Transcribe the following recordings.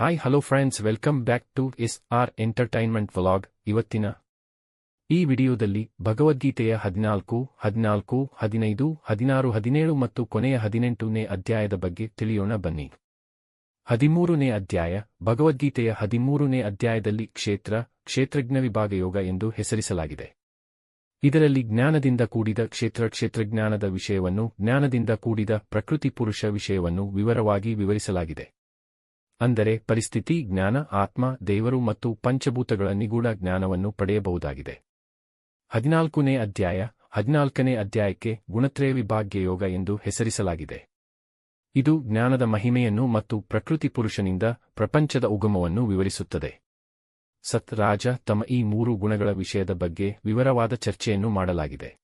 Hi hello friends welcome back to S R entertainment vlog ಇವತ್ತಿನ ಈ ವಿಡಿಯೋದಲ್ಲಿ ಭಗವದ್ಗೀತೆಯ ಹದಿನಾಲ್ಕು ಹದಿನಾಲ್ಕು, ಹದಿನೈದು, ಹದಿನಾರು, ಹದಿನೇಳು ಮತ್ತು ಕೊನೆಯ ಹದಿನೆಂಟನೇ ಅಧ್ಯಾಯದ ಬಗ್ಗೆ ತಿಳಿಯೋಣ ಬನ್ನಿ. ಹದಿಮೂರನೇ ಅಧ್ಯಾಯ, ಭಗವದ್ಗೀತೆಯ ಹದಿಮೂರನೇ ಅಧ್ಯಾಯದಲ್ಲಿ ಕ್ಷೇತ್ರ, ಕ್ಷೇತ್ರಜ್ಞ ವಿಭಾಗ ಯೋಗ ಎಂದು ಹೆಸರಿಸಲಾಗಿದೆ. ಇದರಲ್ಲಿ ಜ್ಞಾನದಿಂದ ಕೂಡಿದ ಕ್ಷೇತ್ರ, ಕ್ಷೇತ್ರಜ್ಞಾನದ ವಿಷಯವನ್ನು, ಜ್ಞಾನದಿಂದ ಕೂಡಿದ ಪ್ರಕೃತಿ ಪುರುಷ ವಿಷಯವನ್ನು ವಿವರವಾಗಿ ವಿವರಿಸಲಾಗಿದೆ. ಅಂದರೆ ಪರಿಸ್ಥಿತಿ, ಜ್ಞಾನ, ಆತ್ಮ, ದೇವರು ಮತ್ತು ಪಂಚಭೂತಗಳ ನಿಗೂಢ ಜ್ಞಾನವನ್ನು ಪಡೆಯಬಹುದಾಗಿದೆ. ಹದಿನಾಲ್ಕನೇ ಅಧ್ಯಾಯ, ಹದಿನಾಲ್ಕನೇ ಅಧ್ಯಾಯಕ್ಕೆ ಗುಣತ್ರಯ ವಿಭಾಗ್ಯ ಯೋಗ ಎಂದು ಹೆಸರಿಸಲಾಗಿದೆ. ಇದು ಜ್ಞಾನದ ಮಹಿಮೆಯನ್ನು ಮತ್ತು ಪ್ರಕೃತಿ ಪುರುಷನಿಂದ ಪ್ರಪಂಚದ ಉಗಮವನ್ನು ವಿವರಿಸುತ್ತದೆ. ಸತ್ ರಾಜ ತಮ್ಮ ಈ ಮೂರು ಗುಣಗಳ ವಿಷಯದ ಬಗ್ಗೆ ವಿವರವಾದ ಚರ್ಚೆಯನ್ನು ಮಾಡಲಾಗಿದೆ.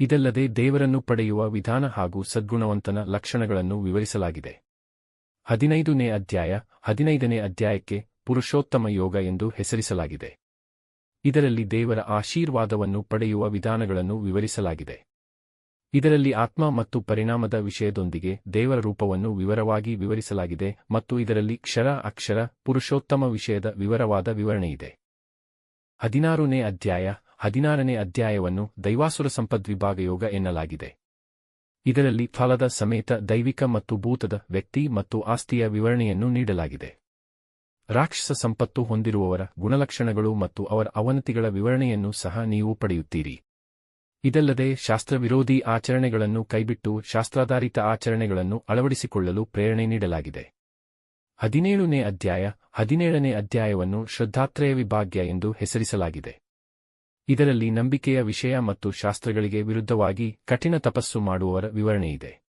ಇದಲ್ಲದೆ ದೇವರನ್ನು ಪಡೆಯುವ ವಿಧಾನ ಹಾಗೂ ಸದ್ಗುಣವಂತನ ಲಕ್ಷಣಗಳನ್ನು ವಿವರಿಸಲಾಗಿದೆ. ಹದಿನೈದನೇ ಅಧ್ಯಾಯ, ಹದಿನೈದನೇ ಅಧ್ಯಾಯಕ್ಕೆ ಪುರುಷೋತ್ತಮ ಯೋಗ ಎಂದು ಹೆಸರಿಸಲಾಗಿದೆ. ಇದರಲ್ಲಿ ದೇವರ ಆಶೀರ್ವಾದವನ್ನು ಪಡೆಯುವ ವಿಧಾನಗಳನ್ನು ವಿವರಿಸಲಾಗಿದೆ. ಇದರಲ್ಲಿ ಆತ್ಮ ಮತ್ತು ಪರಿಣಾಮದ ವಿಷಯದೊಂದಿಗೆ ದೇವರ ರೂಪವನ್ನು ವಿವರವಾಗಿ ವಿವರಿಸಲಾಗಿದೆ ಮತ್ತು ಇದರಲ್ಲಿ ಕ್ಷರ, ಅಕ್ಷರ, ಪುರುಷೋತ್ತಮ ವಿಷಯದ ವಿವರವಾದ ವಿವರಣೆಯಿದೆ. ಹದಿನಾರನೇ ಅಧ್ಯಾಯ, ಹದಿನಾರನೇ ಅಧ್ಯಾಯವನ್ನು ದೈವಾಸುರ ಸಂಪದ್ವಿಭಾಗ ಯೋಗ ಎನ್ನಲಾಗಿದೆ. ಇದರಲ್ಲಿ ಫಲದ ಸಮೇತ ದೈವಿಕ ಮತ್ತು ಭೂತದ ವ್ಯಕ್ತಿ ಮತ್ತು ಆಸ್ತಿಯ ವಿವರಣೆಯನ್ನು ನೀಡಲಾಗಿದೆ. ರಾಕ್ಷಸ ಸಂಪತ್ತು ಹೊಂದಿರುವವರ ಗುಣಲಕ್ಷಣಗಳು ಮತ್ತು ಅವರ ಅವನತಿಗಳ ವಿವರಣೆಯನ್ನು ಸಹ ನೀವು ಪಡೆಯುತ್ತೀರಿ. ಇದಲ್ಲದೆ ಶಾಸ್ತ್ರವಿರೋಧಿ ಆಚರಣೆಗಳನ್ನು ಕೈಬಿಟ್ಟು ಶಾಸ್ತ್ರಾಧಾರಿತ ಆಚರಣೆಗಳನ್ನು ಅಳವಡಿಸಿಕೊಳ್ಳಲು ಪ್ರೇರಣೆ ನೀಡಲಾಗಿದೆ. ಹದಿನೇಳನೇ ಅಧ್ಯಾಯ, ಹದಿನೇಳನೇ ಅಧ್ಯಾಯವನ್ನು ಶ್ರದ್ಧಾತ್ರಯ ವಿಭಾಗ್ಯ ಎಂದು ಹೆಸರಿಸಲಾಗಿದೆ. ಇದರಲ್ಲಿ ನಂಬಿಕೆಯ ವಿಷಯ ಮತ್ತು ಶಾಸ್ತ್ರಗಳಿಗೆ ವಿರುದ್ಧವಾಗಿ ಕಠಿಣ ತಪಸ್ಸು ಮಾಡುವವರ ವಿವರಣೆಯಿದೆ.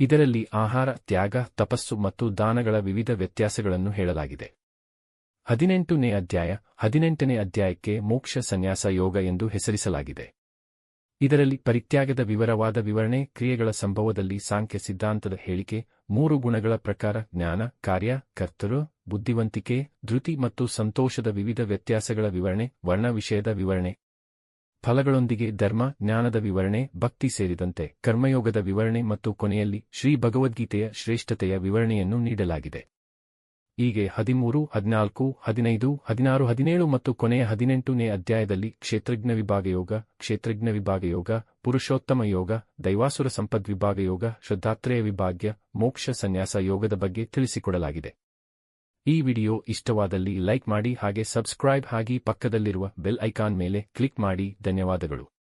ಇದರಲ್ಲಿ ಆಹಾರ, ತ್ಯಾಗ, ತಪಸ್ಸು ಮತ್ತು ದಾನಗಳ ವಿವಿಧ ವ್ಯತ್ಯಾಸಗಳನ್ನು ಹೇಳಲಾಗಿದೆ. ಹದಿನೆಂಟನೇ ಅಧ್ಯಾಯ, ಹದಿನೆಂಟನೇ ಅಧ್ಯಾಯಕ್ಕೆ ಮೋಕ್ಷ ಸನ್ಯಾಸ ಯೋಗ ಎಂದು ಹೆಸರಿಸಲಾಗಿದೆ. ಇದರಲ್ಲಿ ಪರಿತ್ಯಾಗದ ವಿವರವಾದ ವಿವರಣೆ, ಕ್ರಿಯೆಗಳ ಸಂಭವದಲ್ಲಿ ಸಾಂಖ್ಯ ಸಿದ್ಧಾಂತದ ಹೇಳಿಕೆ, ಮೂರು ಗುಣಗಳ ಪ್ರಕಾರ ಜ್ಞಾನ, ಕಾರ್ಯ ಕರ್ತರು ಬುದ್ಧಿವಂತಿಕೆ, ಧೃತಿ ಮತ್ತು ಸಂತೋಷದ ವಿವಿಧ ವ್ಯತ್ಯಾಸಗಳ ವಿವರಣೆ, ವರ್ಣ ವಿಷಯದ ವಿವರಣೆ. ಫಲಗಳೊಂದಿಗೆ ಧರ್ಮ, ಜ್ಞಾನದ ವಿವರಣೆ, ಭಕ್ತಿ ಸೇರಿದಂತೆ ಕರ್ಮಯೋಗದ ವಿವರಣೆ ಮತ್ತು ಕೊನೆಯಲ್ಲಿ ಶ್ರೀ ಭಗವದ್ಗೀತೆಯ ಶ್ರೇಷ್ಠತೆಯ ವಿವರಣೆಯನ್ನು ನೀಡಲಾಗಿದೆ. ಹೀಗೆ ಹದಿಮೂರು, ಹದಿನಾಲ್ಕು, ಹದಿನೈದು, ಹದಿನಾರು, ಹದಿನೇಳು ಮತ್ತು ಕೊನೆಯ ಹದಿನೆಂಟನೇ ಅಧ್ಯಾಯದಲ್ಲಿ ಕ್ಷೇತ್ರಜ್ಞ ವಿಭಾಗ ಯೋಗ ಕ್ಷೇತ್ರಜ್ಞ ವಿಭಾಗ ಯೋಗ ಪುರುಷೋತ್ತಮ ಯೋಗ, ದೈವಾಸುರ ಸಂಪದ್ ವಿಭಾಗ ಯೋಗ ಶ್ರದ್ಧಾತ್ರೇಯ ವಿಭಾಗ್ಯ, ಮೋಕ್ಷ ಸನ್ಯಾಸ ಯೋಗದ ಬಗ್ಗೆ ತಿಳಿಸಿಕೊಡಲಾಗಿದೆ. ಈ ವಿಡಿಯೋ ಇಷ್ಟವಾದಲ್ಲಿ ಲೈಕ್ ಮಾಡಿ ಹಾಗೆ ಸಬ್ಸ್ಕ್ರೈಬ್ ಆಗಿ ಪಕ್ಕದಲ್ಲಿರುವ ಬೆಲ್ ಐಕಾನ್ ಮೇಲೆ ಕ್ಲಿಕ್ ಮಾಡಿ. ಧನ್ಯವಾದಗಳು.